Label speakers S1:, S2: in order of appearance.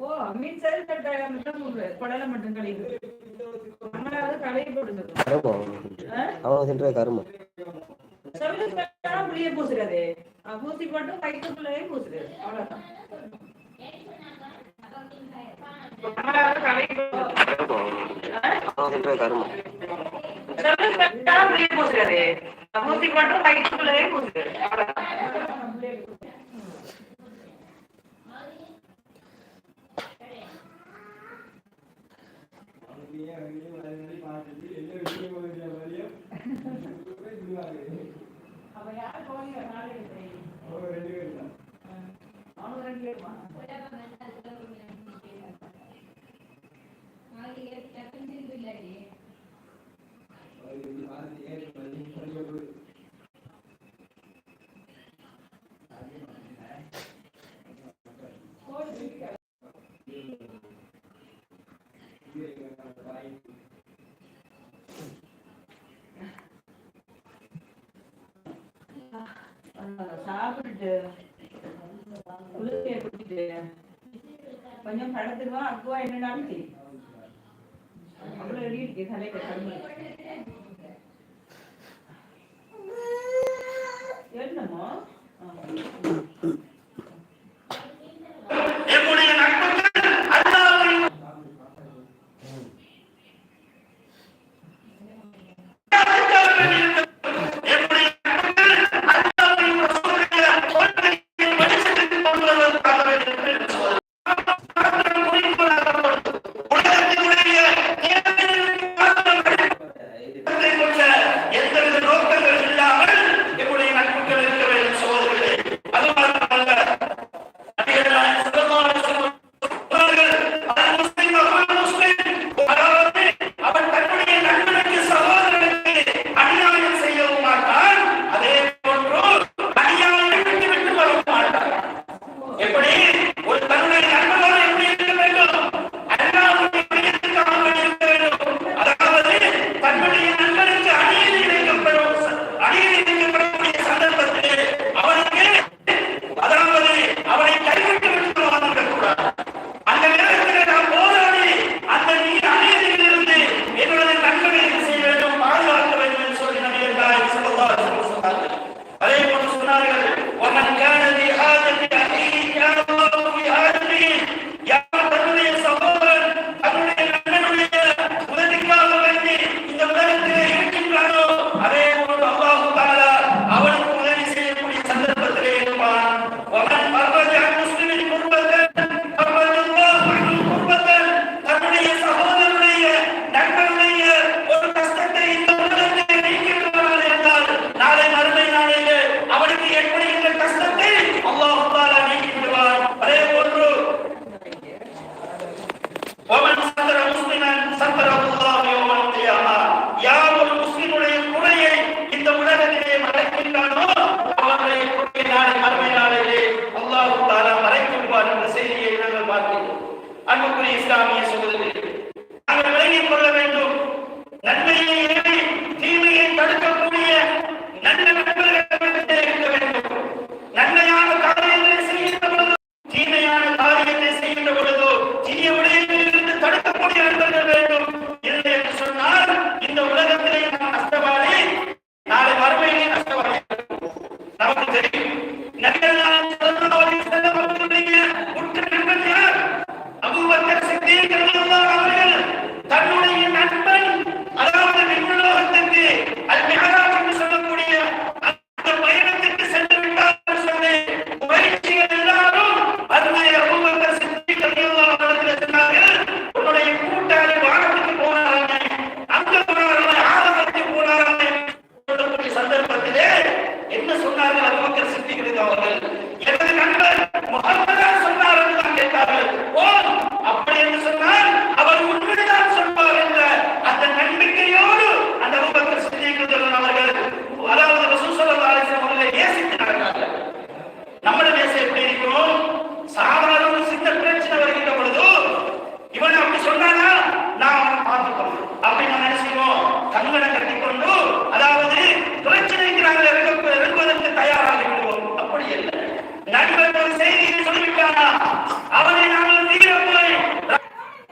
S1: ஓ மீன் சரி மட்டும் குடலை மட்டும் கழிவு நம்மளாவது களைய போடுங்க
S2: அவன் சென்ற கருமம்
S1: புளிய அவ்வளவுதான். Double vector ರೇಪೋಸ್ಗರೆ suppose equal to right to ರೇಪೋಸ್ಗರೆ அவங்க ரெண்டு பேர் தான் அவங்க ரெண்டு பேர் தான் சாப்பிட்டுட்டு குளிர்ச்சியை குடிச்சிட்டு கொஞ்சம் பழத்துக்குவா அக்குவா என்னடாலும் தெரியும் அவ்வளோ எடி இருக்கு என்னமோ
S3: என்ன சொன்னார்கள்? அபுபக்கர் சித்திகிறது அவர்கள்